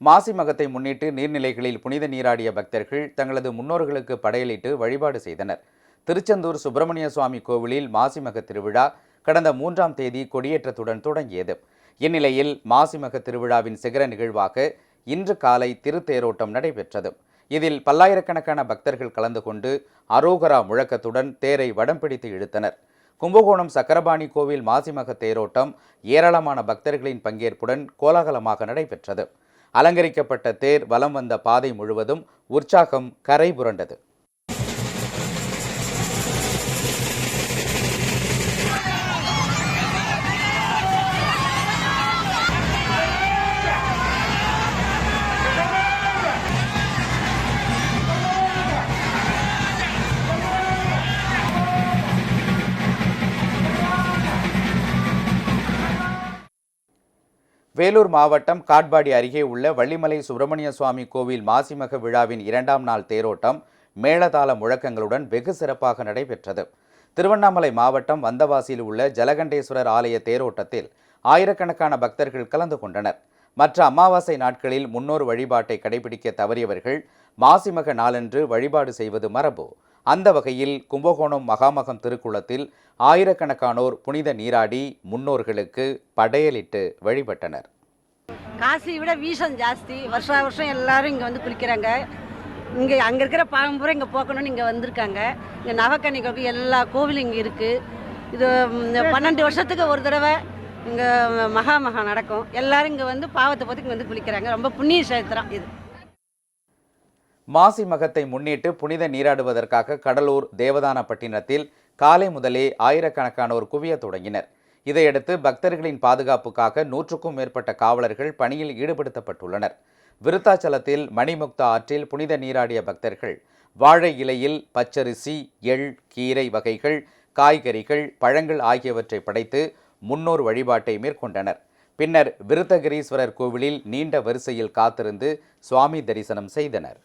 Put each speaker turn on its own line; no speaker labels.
மாசி மகத்தை முன்னிட்டு நீர்நிலைகளில் புனித நீராடிய பக்தர்கள் தங்களது முன்னோர்களுக்கு படையலிட்டு வழிபாடு செய்தனர். திருச்செந்தூர் சுப்பிரமணிய சுவாமி கோவிலில் மாசிமக திருவிழா கடந்த மூன்றாம் தேதி கொடியேற்றத்துடன் தொடங்கியது. இந்நிலையில் மாசிமக திருவிழாவின் சிகர நிகழ்வாக இன்று காலை திருத்தேரோட்டம் நடைபெற்றது. இதில் பல்லாயிரக்கணக்கான பக்தர்கள் கலந்து கொண்டு அரோகரா முழக்கத்துடன் தேரை வடம் பிடித்து இழுத்தனர். கும்பகோணம் சக்கரபாணி கோவில் மாசிமக தேரோட்டம் ஏராளமான பக்தர்களின் பங்கேற்புடன் கோலாகலமாக நடைபெற்றது. அலங்கரிக்கப்பட்ட தேர் வலம் வந்த பாதை முழுவதும் உற்சாகம் கரை புரண்டது. வேலூர் மாவட்டம் காட்பாடி அருகே உள்ள வள்ளிமலை சுப்பிரமணிய சுவாமி கோவில் மாசிமக விழாவின் இரண்டாம் நாள் தேரோட்டம் மேளதாள முழக்கங்களுடன் வெகு சிறப்பாக நடைபெற்றது. திருவண்ணாமலை மாவட்டம் வந்தவாசியில் உள்ள ஜலகண்டேஸ்வரர் ஆலய தேரோட்டத்தில் ஆயிரக்கணக்கான பக்தர்கள் கலந்து கொண்டனர். மற்ற அமாவாசை நாட்களில் முன்னோர் வழிபாட்டை கடைபிடிக்க தவறியவர்கள் மாசிமக நாளன்று வழிபாடு செய்வது மரபு. அந்த வகையில் கும்பகோணம் மகாமகம் திருக்குளத்தில் ஆயிரக்கணக்கானோர் புனித நீராடி முன்னோர்களுக்கு படையலிட்டு வழிபட்டனர்.
காசியை விட வீசம் ஜாஸ்தி. வருஷா வருஷம் எல்லாரும் இங்கே வந்து குளிக்கிறாங்க. இங்கே அங்கே இருக்கிற பாவம் இங்கே போக்கணும்னு இங்கே வந்திருக்காங்க. இங்கே நவக்கன்னிகளுக்கு எல்லா கோவிலும் இங்கே இருக்குது இது பன்னெண்டு வருஷத்துக்கு ஒரு தடவை இங்கே மகா மகா நடக்கும். எல்லாரும் இங்கே வந்து பாவத்தை பற்றி இங்கே வந்து குளிக்கிறாங்க. ரொம்ப புண்ணிய சேத்திரம் இது.
மாசி மகத்தை முன்னிட்டு புனித நீராடுவதற்காக கடலூர் தேவதானப்பட்டினத்தில் காலை முதலே ஆயிரக்கணக்கானோர் குவியத் தொடங்கினர். இதையடுத்து பக்தர்களின் பாதுகாப்புக்காக நூற்றுக்கும் மேற்பட்ட காவலர்கள் பணியில் ஈடுபடுத்தப்பட்டுள்ளனர். விருத்தாச்சலத்தில் மணிமுக்தா ஆற்றில் புனித நீராடிய பக்தர்கள் வாழை இலையில் பச்சரிசி எள் கீரை வகைகள் காய்கறிகள் பழங்கள் ஆகியவற்றை படைத்து முன்னோர் வழிபாட்டை மேற்கொண்டனர். பின்னர் விருத்தகிரீஸ்வரர் கோவிலில் நீண்ட வரிசையில் காத்திருந்து சுவாமி தரிசனம் செய்தனர்.